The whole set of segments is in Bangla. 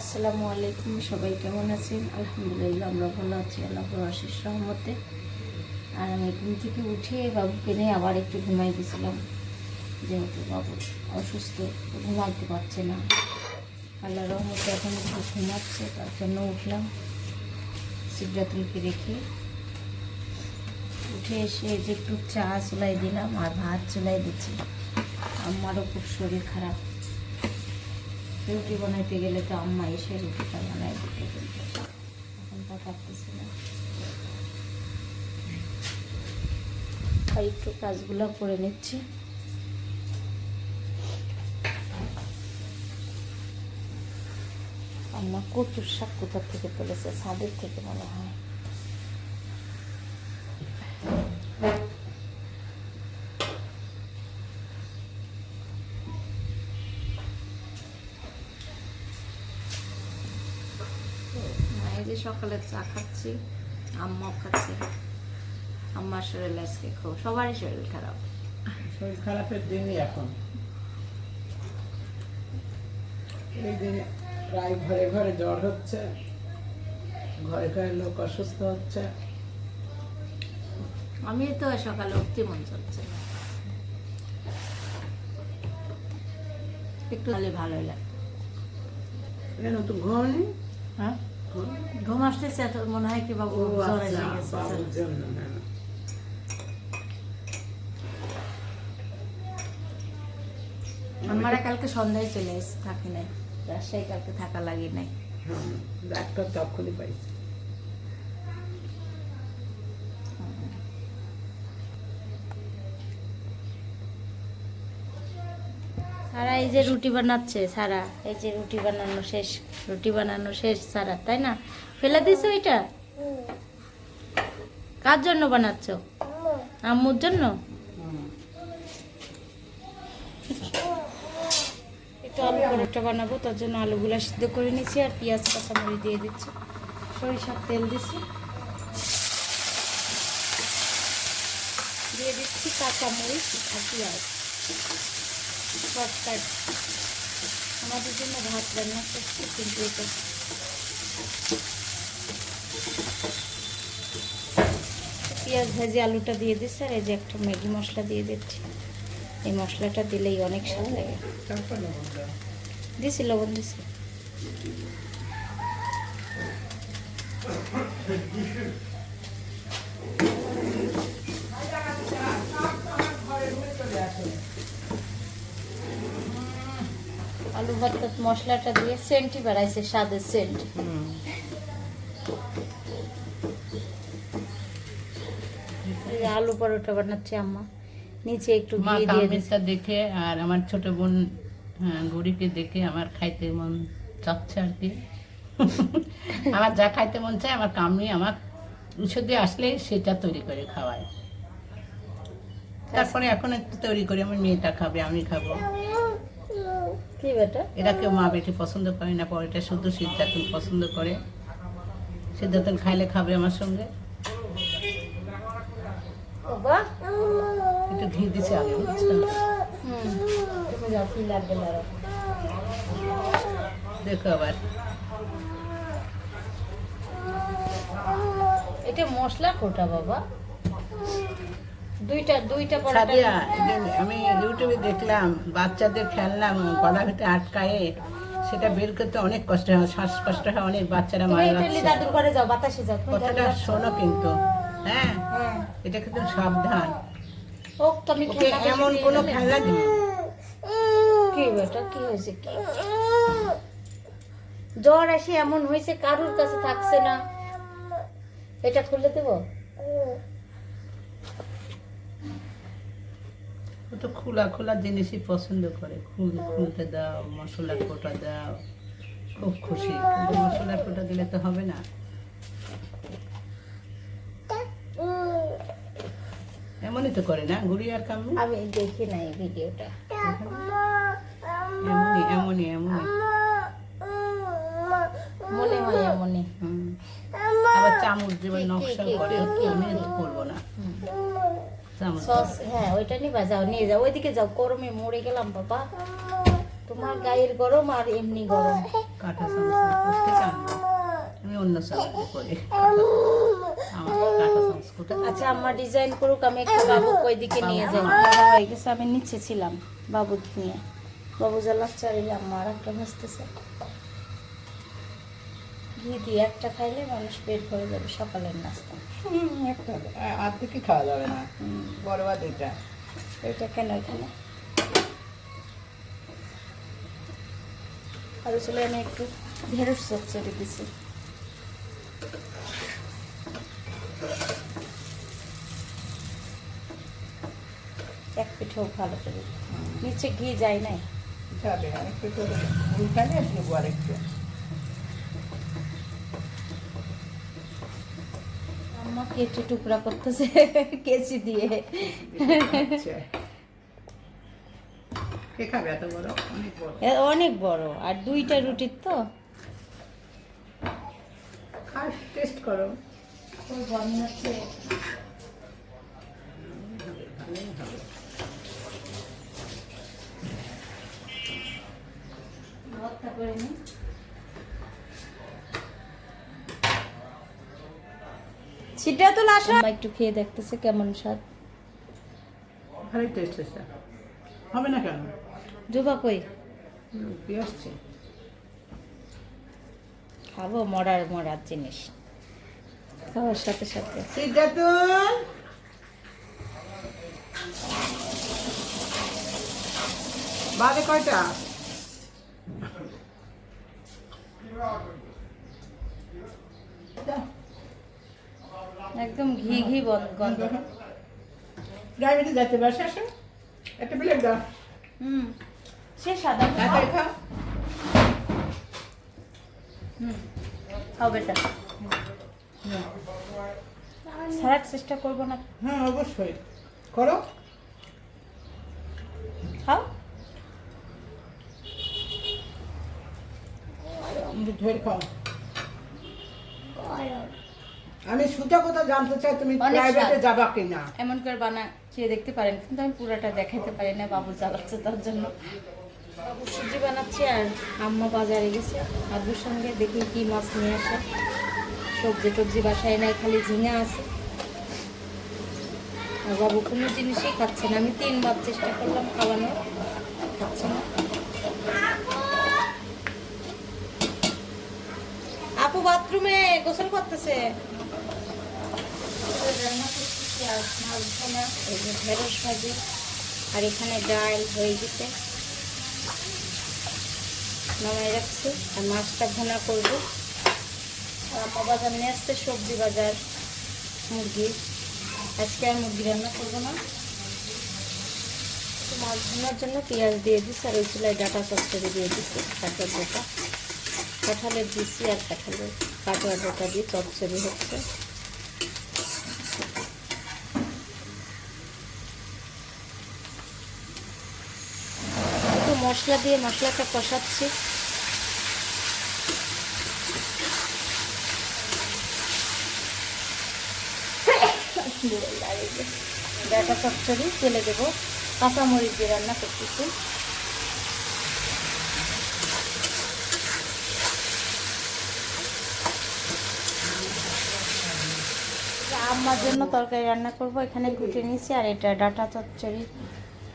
আসসালামু আলাইকুম, সবাই কেমন আছেন? আলহামদুলিল্লাহ, আমরা ভালো আছি আল্লাহর আশিস রহমতে। আর আমি ঘুম থেকে উঠে বাবুকে নিয়ে আবার একটু ঘুমাই গেছিলাম। যেহেতু বাবু অসুস্থ ঘুমাতে পারছে না। আল্লাহ রহমতে এখন একটু ঘুমাচ্ছে, তার জন্য উঠলাম। সিদ্ধাতুলকে রেখে উঠে এসে যে একটু চা চুলাই দিলাম আর ভাত চুলাই দিচ্ছি। আমারও খুব শরীর খারাপ। রুটি বানাইতে গেলে তো আম্মা এসে রুটিটা বানাই দিতে এখন তা পারতেছি না। একটু কাজগুলো করে নিচ্ছি। আম্মা কচুর শাক কোথা থেকে তুলেছে? ছাদের থেকে মনে হয়। সকালে চা খাচ্ছি আম্মাও খাচ্ছে। আম্মার শরীর আজকে খুব সবারই শরীর খারাপ। শরীর খারাপের দিনই এখন। এই দিন প্রায় ঘরে ঘরে জ্বর হচ্ছে ঘরে ঘরে লোক অসুস্থ হচ্ছে। আমি তো সকালে উঠতে মন চলছে একটু হলে ভালোই লাগে। কেন তো ঘুমনি হ্যাঁ? ঘুম আসতেছে এত মনে হয় কি বাবু জ্বর আচ্ছা এসে গেছে। আমার কালকে সন্ধ্যায় চলে এসে থাকি নাই। রাজশাহী কালকে থাকা লাগে নাই। ডাক্তার তখনই পাইছে। সারা এই যে রুটি বানাচ্ছে, সারা এই যে রুটি বানানো শেষ, রুটি বানানো শেষ সারা, তাই না? ফেলে দিছো এটা? কার জন্য বানাচ্ছ? আম্মুর জন্য? একটু আলু বানাবো, তার জন্য আলুগুলো সিদ্ধ করে নিচ্ছি আর পেঁয়াজ দিয়ে দিচ্ছি। সরিষার তেল দিচ্ছি দিয়ে দিচ্ছি কাঁচামরিচ আর পেঁয়াজ। শর্টকাট আমাদের জন্য ভাত রান্না করছি কিন্তু এটা পেঁয়াজ ভাজি আলুটা দিয়ে দিচ্ছি আর এই যে একটা ম্যাগি মশলা দিয়ে দিচ্ছি। এই মশলাটা দিলেই অনেক স্বাদ লাগে। তারপর লবণ। দিছি লবণ দিছি। আলু ভর্তা মশলাটা দিয়ে সেন্টই বাড়াইছে স্বাদের সেন্ট। আলু পরোটা বানাচ্ছে আম্মা। নিচে একটু ঘি দিয়ে দিচ্ছে। দেখে আর আমার ছোট বোন হ্যাঁ, গৌরীকে দেখে আমার খাইতে মন চাচ্ছে আর কি। আমার যা খাইতে মন চায় আমার কামি আমার দিয়ে আসলে সেটা তৈরি করে খাওয়ায়। তারপরে এখন একটু তৈরি করে আমার মেয়েটা খাবে আমি খাব। এরা কেউ মা বেটি পছন্দ করে না পরে পরেটা শুধু সিদ্ধাতুল পছন্দ করে। সিদ্ধাতুল খাইলে খাবে আমার সঙ্গে। একটু ঘি দিছে লাড়ো দেখো আবার। এটা মশলা কোটা বাবা। দুইটা দুইটা সাদিয়া আমি ইউটিউবে দেখলাম বাচ্চাদের খেলনা গলা ভিতরে আটকায়ে সেটা বের করতে অনেক কষ্ট হয় শ্বাসকষ্ট হয় অনেক বাচ্চারা মারা যাচ্ছে। দাদুর ঘরে যাও বাতাসে যাও কথাটা শোনো কিন্তু হ্যাঁ? হ্যাঁ। এটা কিন্তু সাবধান। ও তুমি ওকে এমন কোনো খেলনা দিবি কি বেটা কি হয়েছে কি? জ্বর এসে এমন হয়েছে কারুর কাছে থাকছে না। এটা খুলে দেবো? ও তো খোলা খোলা জিনিসই পছন্দ করে। খুল খুলতে দাও মশলা কোটা দাও খুব খুশি। কিন্তু মশলা কোটা দিলে তো হবে না। এমনই তো করে না গুড়ি আর কামি আমি দেখি নাই ভিডিওটা। এমনই এমনই এমনই। মনে হয় এমনই। আবার চামচ যেমন নকশা করে আমি করব না। সস হ্যাঁ ওইটা নিবা যাও নিয়ে যাও। ওইদিকে যাও গরমে মরে গেলাম বাবা। তোমার গায়ের গরম আর এমনি গরম। কাঁটা আমার কাটা সংস্কৃতি আচ্ছা আম্মা ডিজাইন করুক আমি একটু বাবু ওই দিকে নিয়ে যাই। হয়ে গেছে আমি নিচে ছিলাম বাবু নিয়ে। বাবু জ্বালাচ্ছে আর একটা ভাসতেছে। ঘি দিয়ে একটা খাইলে মানুষ পেট ভরে যাবে সকালের নাস্তা। হুম, একটা আর দিকে খাওয়া যাবে না। বড় দুইটা এটা। কেন এখানে? আর চলে আমি একটু ঢেঁড়স চচ্চড়ি দিছি। এক পিঠেও ভালো করে। নিচে ঘি যায় নাই? যাবে আর একটু করে উল্টালে দেবো আর আম্মা কেটে টুকরা করতেছে কেচি দিয়ে। আচ্ছা। অনেক বড়। আর দুইটা রুটির তো। খাস টেস্ট করো। ভর্তা করে নিই ছিটা তো লাসা একটু খেয়ে দেখতেছে কেমন স্বাদ। ভালোই টেস্ট হয়েছে হবে না কেন? জুবা কই? কি আসছে। খাব মরার মরার জিনিস। খাওয়ার সাথে সাথে। সিদ্ধাতুল বাজে কয়টা? একদম ঘি ঘি গন্ধ। ডায়াবেটিস যাচ্ছে বাসে আসো একটা প্লেট দাও। হুম সে সাদা তাড়াতাড়ি খাও। হুম খাও বেটা। ছাড়ার চেষ্টা করব না। হ্যাঁ অবশ্যই। করো। খাও। ঢের খাও। আমি সুতা কথা জানতে চাই তুমি প্রাইভেটে যাবা কিনা? এমন করে বানা খেয়ে দেখতে পারেন কিন্তু আমি পুরোটা দেখাইতে পারি না বাবু জ্বালাচ্ছে তার জন্য। বাবু সুজি বানাচ্ছে আর আম্মা বাজারে গেছে। বাবুর সঙ্গে দেখি কি মাছ নিয়ে আসে। সবজি টবজি বাসায় নাই খালি ঝিঙা আছে। আর বাবু কোনো জিনিসই খাচ্ছে না। আমি তিনবার চেষ্টা করলাম খাওয়ানো খাচ্ছে না। আপু বাথরুমে গোসল করতেছে। রান্না করতেছি আর মাছ ভাজা, এই যে ঢেঁড়স ভাজি আর এখানে ডাল হয়ে গেছে। নামাই রাখছি আর মাছটা ভোনা করব। আম্মা বাজার নিয়ে আসছে সবজি বাজার মুরগি। আজকে আর মুরগি রান্না করব না। মাছ ভোনার জন্য পেঁয়াজ দিয়ে দিচ্ছি আর ওই চুলায় ডাটা চচ্চড়ি দিয়ে দিচ্ছি কাঁঠাল ডাটা। কাঁঠালের দিচ্ছি আর কাঁঠালের কাটোয়া ডাটা দিয়ে চচ্চড়ি হচ্ছে একটু মশলা দিয়ে মশলাটা কষাচ্ছি। ডাটা চচ্চড়ি, তেলে দেবো। কাঁচামরিচ দিয়ে রান্না করতেছি। আম্মার জন্য তরকারি রান্না করব। এখানে কুটে নিয়েছি আর এটা ডাটা চচ্চড়ি।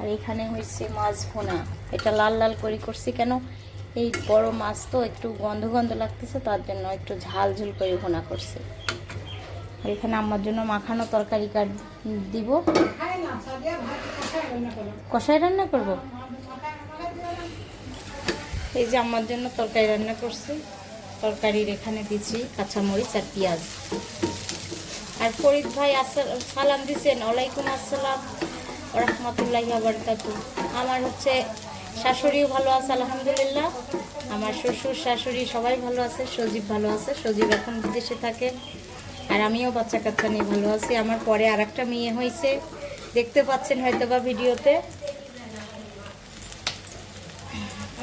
আর এখানে হয়েছে মাছ ভোনা। এটা লাল লাল করে করছি কেন? এই বড় মাছ তো একটু গন্ধ গন্ধ লাগতেছে, তার জন্য একটু ঝাল ঝুল করে ভোনা করছি। আর এখানে আমার জন্য মাখানো তরকারি কাট দিব। কষাই রান্না করব? এই যে আমার জন্য তরকারি রান্না করছি। তরকারির এখানে দিচ্ছি কাঁচামরিচ আর পেঁয়াজ। আর ফরিদ ভাই আসসাল, সালাম দিছেন। ওয়ালাইকুম আসসালাম। রহমতুল্লাহি আবরকাতু আমার হচ্ছে শাশুড়িও ভালো আছে, আলহামদুলিল্লাহ। আমার শ্বশুর, শাশুড়ি সবাই ভালো আছে, সজীব ভালো আছে, সজীব এখন বিদেশে থাকে। আর আমিও বাচ্চা কাচ্চা নিয়ে ভালো আছি। আমার পরে আর একটা মেয়ে হয়েছে। দেখতে পাচ্ছেন হয়তো বা ভিডিওতে।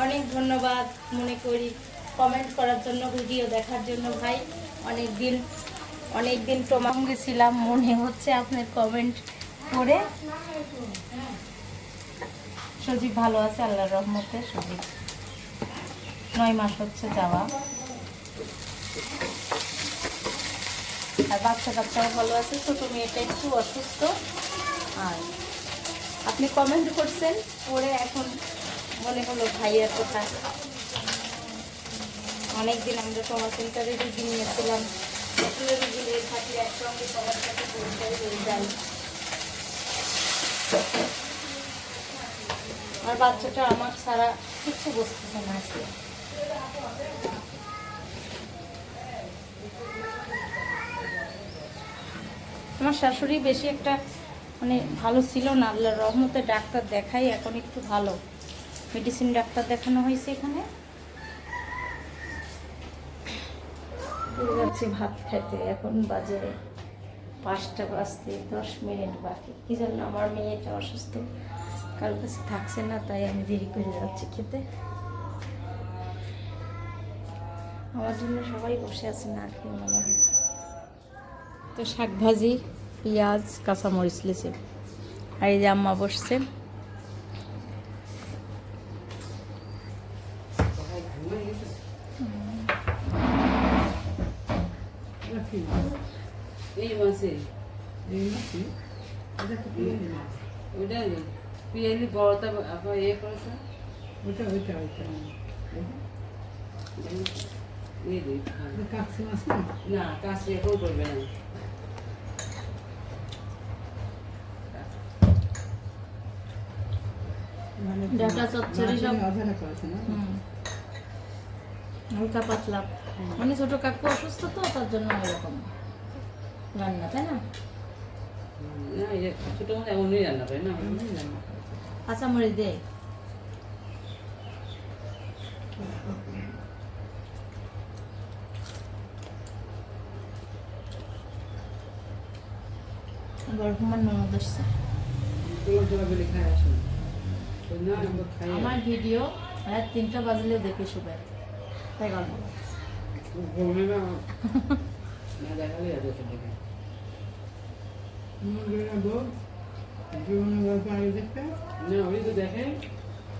অনেক ধন্যবাদ মনে করি কমেন্ট করার জন্য, ভিডিও দেখার জন্য ভাই। অনেক দিন অনেক দিন তোমার সঙ্গে ছিলাম, মনে হচ্ছে আপনার কমেন্ট করে। সজীব ভালো আছে, আল্লাহর রহমতে। সজীব নয় মাস হচ্ছে যাওয়া। আর বাচ্চা কাচ্চাও ভালো আছে, ছোটো মেয়েটা একটু অসুস্থ। আর আপনি কমেন্ট করছেন পরে এখন মনে হলো ভাইয়ার কথা অনেকদিন আমরা ট্রমা সেন্টারে রুগী নিয়েছিলাম। একসঙ্গে সবার সাথে পরিচয় হয়ে যায়। আর বাচ্চাটা আমার ছাড়া কিচ্ছু বসতেছে না আমার শাশুড়ি বেশি একটা মানে ভালো ছিল না, আল্লাহর রহমতে ডাক্তার দেখাই এখন একটু ভালো। মেডিসিন ডাক্তার দেখানো হয়েছে এখানে। যাচ্ছি ভাত খেতে, এখন বাজে পাঁচটা বাজতে দশ মিনিট বাকি। কি জন্য আমার মেয়েটা অসুস্থ। কারোর কাছে থাকছে না, তাই আমি দেরি করে যাচ্ছি খেতে। আমার জন্য সবাই বসে আছে, না খেয়ে মনে হয়। তো শাক ভাজি পেঁয়াজ, কাঁচামরিচ লেছে আর এই যে আম্মা বসছে এই মাসে এই নাকি এটা কি পিয়ালি মাছ ওইটা পিয়ালি বড়টা আপনার ইয়ে করেছে? ওইটা ওইটা ওইটা। এই দিই। এটা কাকসি মাছ না? না এখন করবে না। মানে ডাটা চচ্চড়ি সব-। হালকা পাতলা। মানে ছোট কাকু অসুস্থ তো তার জন্য এরকম রান্না তাই না? না এই ছোটো মাছ এমনই রান্না করে না এমনই রান্না কাঁচামরিচ দে। বরফমান ননদ আসছে। আমরা ভিডিও রাত তিনটা বাজলেও দেখে শুবে। তাই গল্প না দেখালে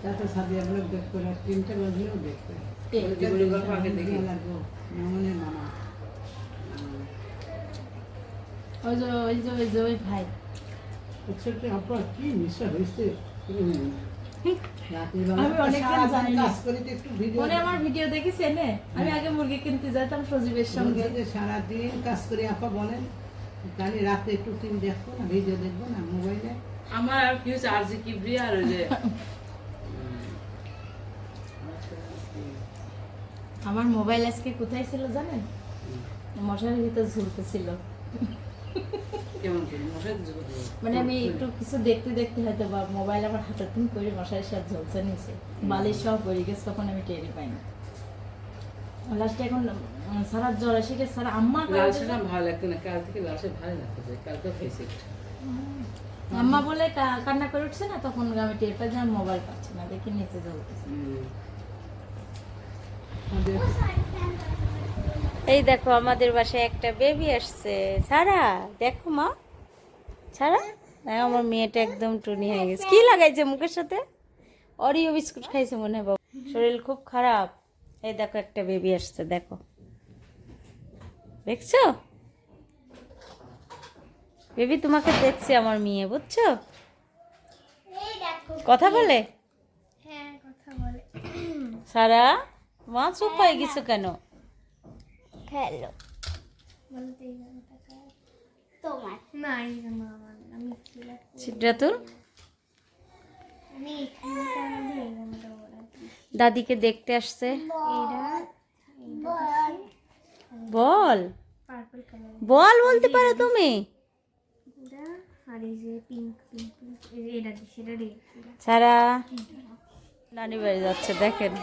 তাতে সাদিয়া ব্লগ দেখতে। রাত তিনটে বাজলেও দেখতে কে? জীবনের গল্প আগে দেখি। লাগবো। মামনের মামা ওই যে ওই যে ওই যে ওই ভাই। হচ্ছে আপনার কি মিশা হয়েছে? আমি অনেকদিন জানি না। কাজ করি ভিডিও মনে আমার আমি আগে মুরগি কিনতে যেতাম সজীবের সঙ্গে। সারাদিন কাজ করে আপা বলেন। তাহলে রাতে একটু টিভি দেখব না ভিডিও দেখব না মোবাইলে আমার আর কি হচ্ছে আর জি কিবরি আর ওই যে আমার মোবাইল আজকে কোথায় ছিল জানেন? মশারির ভিতর ঝুলতেছিল। মানে আমি একটু কিছু দেখতে দেখতে হয়তো বা মোবাইল আমার হাতের দিন করে মশারির সাথে ঝুলছে নিচে। বালিশ সব পড়ে গেছে তখন আমি টেরি পাইনি। লাস্টে এখন সারা জ্বর এসে গেছে? সারা আম্মা লাল শাকটা ভালো লাগতো না কাল থেকে লাল শাক ভালো লাগতেছে কালকে একটু। আম্মা বলে কান্না করে উঠছে না তখন আমি টের পাই যে মোবাইল পাচ্ছি না দেখি নিচে জ্বলতেছে এই দেখো আমাদের বাসায় একটা বেবি আসছে। সারা দেখো মা। সারা? আমার মেয়েটা একদম টুনি হয়ে গেছে। কি লাগাইছে মুখের সাথে? অরিও বিস্কুট খাইছে মনে হয় বাবা। শরীর খুব খারাপ। এই দেখো একটা বেবি আসছে দেখো। দেখছ? বেবি তোমাকে দেখছে আমার মেয়ে বুঝছ? কথা বলে? হ্যাঁ কথা বলে। সারা মা চুপ হয়ে গেছো কেন? হ্যালো? তোমার? না। আমি দাদিকে দেখতে আসছে। বল। বল বলতে পারো তুমি। সারা নানি বাড়ি যাচ্ছে, দেখেন।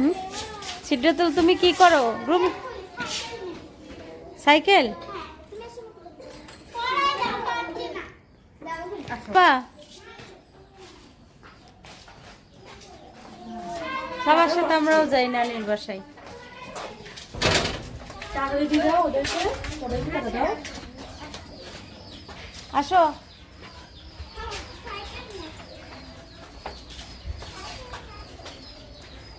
হুম? সিদ্ধাতুল তুমি কি করো? Room cycle? সবার সাথে আমরাও যাই নানির বাসায়। আসো।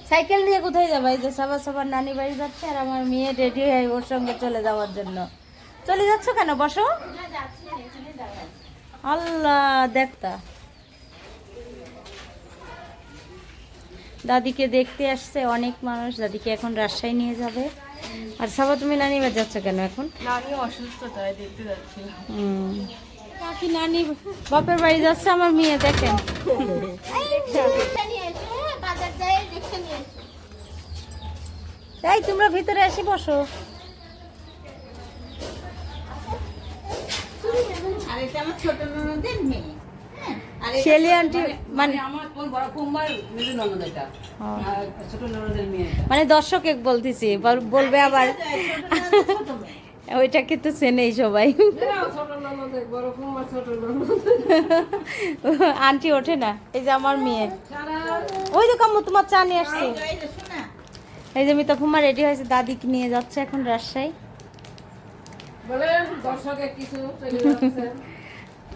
সাইকেল নিয়ে কোথায় যাব? এই যে সবার সবার নানি বাড়ি যাচ্ছে আর আমার মেয়ে রেডি হয়ে ওর সঙ্গে চলে যাওয়ার জন্য। চলে যাচ্ছ কেন? বসো। আল্লাহ দেখতা দাদিকে দেখতে আসছে অনেক মানুষ দাদিকে এখন রাজশাহী নিয়ে যাবে আর সাবা তুমি নানি বাড়ি যাচ্ছ কেন এখন নানি অসুস্থ তাই দেখতে যাচ্ছিলাম কাকি নানি বাপের বাড়ি যাচ্ছে আমার মেয়ে দেখেন হ্যাঁ এই তোমরা ভিতরে এসে বসো আর এটা আমার ছোট ননদের মেয়ে হ্যাঁ? শেলি আন্টি মানে হ্যাঁ। মেয়ে এটা। মানে দর্শক এক বলতেছি বল- বলবে আবার। ছোট ননদের ছোট মেয়ে। ওইটা কিন্তু চেনেই সবাই। আন্টি ওঠে না এই যে আমার মেয়ে। ওই যে কাম্মু তোমার চা নিয়ে আসছি। এই যে শোনা। এই যে মিতা ফুমা রেডি হয়েছে দাদিকে নিয়ে যাচ্ছে এখন রাজশাহী।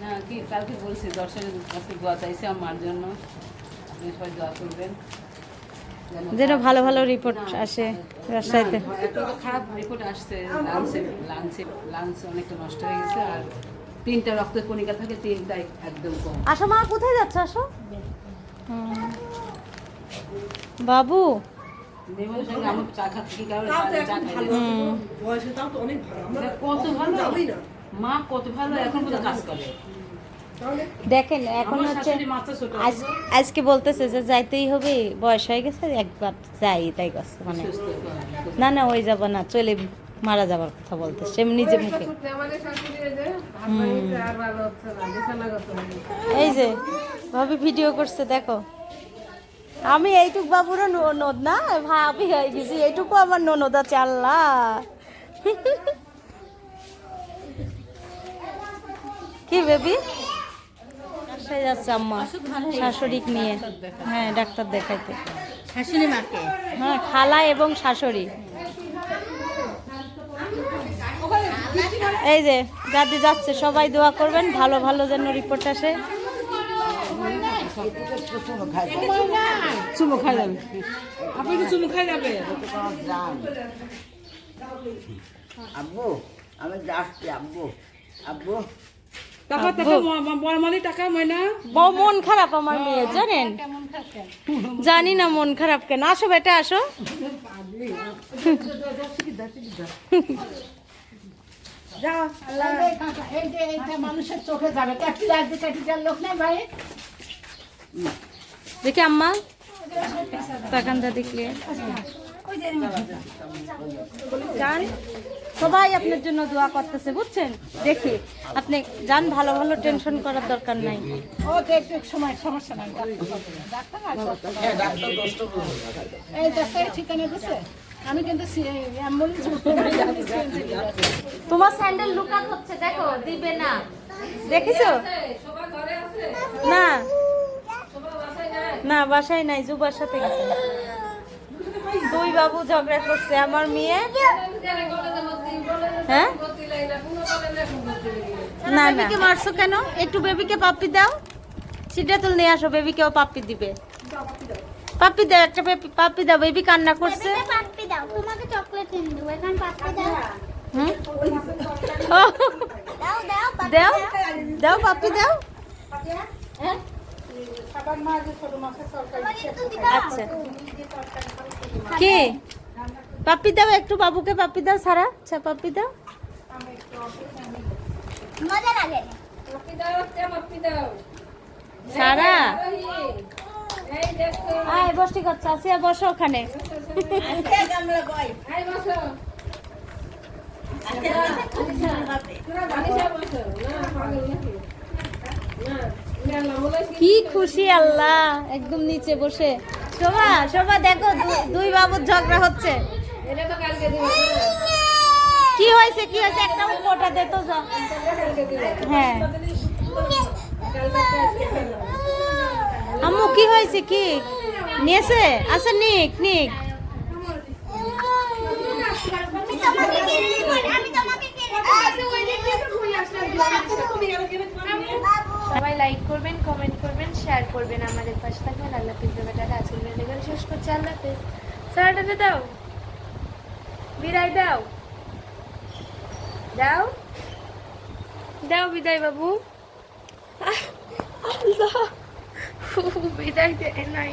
না কি কালকে বলছি দর্শকের কাছে দোয়া চাইছে আমার জন্য। সবাই দোয়া করবেন। যেন ভালো ভালো রিপোর্ট আসে রাজশাহীতে। খারাপ রিপোর্ট আসছে লাঞ্চে লাঞ্চে লাঞ্চ অনেকটা নষ্ট হয়ে গেছে আর তিনটা রক্ত কণিকা থাকে তিনটাই একদম কম। আসো মা কোথায় যাচ্ছ আসো বাবু মা কত ভালো এখন কাজ করে। দেখেন এখন হচ্ছে আজকে বলতেছে যে যাইতেই হবে বয়স হয়ে গেছে একবার যাই তাই করছে মানে না না ওই যাব না চলে মারা যাবার কথা বলতে সে নিজে মুখে। হুম। এই যে ভাবি ভিডিও করছে দেখো। আমি এইটুক বাবুরও ননদ না? ভাবি হয়ে গেছি এইটুকু আমার ননদ আছে আল্লাহ কি বেবি? রাজশাহী যাচ্ছে আম্মা শাশুড়ি নিয়ে হ্যাঁ ডাক্তার দেখাইতে। শাশুড়ি মাকে? হ্যাঁ খালা এবং শাশুড়ি। এই যে দাদি যাচ্ছে সবাই দোয়া করবেন ভালো ভালো যেন রিপোর্ট আসে। চুমো খাই যাবে। আপনি তো চুমো খাই যাবে? আব্বু আমি যাচ্ছি আব্বু। আব্বু। টাকা টাকা বড় মানে মন খারাপ আমার মেয়ে জানেন? জানি না মন খারাপ কেন। আসো বেটা আসো। এই যে এইটা মানুষের চোখে যাবে। লোক নেই ভাই। দেখি আম্মা। তাকানটা দেখলে যান সবাই আপনার জন্য দোয়া করতেছে বুঝছেন? দেখি আপনি যান ভালো ভালো টেনশন করার দরকার নাই। ও একটু সময় সমস্যা নাই দিছে আমি কিন্তু তোমার স্যান্ডেল লুকান হচ্ছে দেখো দিবে না। দেখিছো? না। না বাসায় নাই জুবার সাথে গেছে। দুই বাবু ঝগড়া করছে আমার মেয়ে। হ্যাঁ? না বেবিকে মারছো কেন? একটু বেবিকে পাপ্পি দাও। সিটাতুল নিয়ে আসো বেবিকেও পাপ্পি দিবে। পাপ্পি দাও একটা বেবি পাপ্পি দাও বেবি কান্না করছে। পাপ্পি দাও তোমাকে চকলেট কিনে দেবো এখানে পাপ্পি দাও। হুম? দাও দাও পাপ্পি দাও? দাও। পাপ্পি দাও। দিবা আচ্ছা। কি? পাপ্পি দাও একটু বাবুকে পাপ্পি দাও সারা। আচ্ছা পাপ্পি দাও। মজা লাগে। সারা। আয় বসটি করছে আসিয়া বসো ওখানে। গই কি খুশি আল্লাহ। একদম নিচে বসে। শোভা শোভা দেখো দুই বাবুর ঝগড়া হচ্ছে। কি হয়েছে কি হয়েছে? একটা মোটা দে তো যা। হ্যাঁ। আম্মু কি হয়েছে কি? নিয়েছে আচ্ছা নিক নিক। আমি তোমাকে সবাই লাইক করবেন কমেন্ট করবেন শেয়ার করবেন আমাদের পাশে থাকবেন। আল্লাহ হাফিজ ব্যাপারটা আজকের ভিডিও শেষ করছি। আল্লাহ হাফিজ। সারাটাতে দাও। বিদায় দাও। দাও। দাও বিদায় বাবু। আল্লাহ। বিদায় দেয় নাই।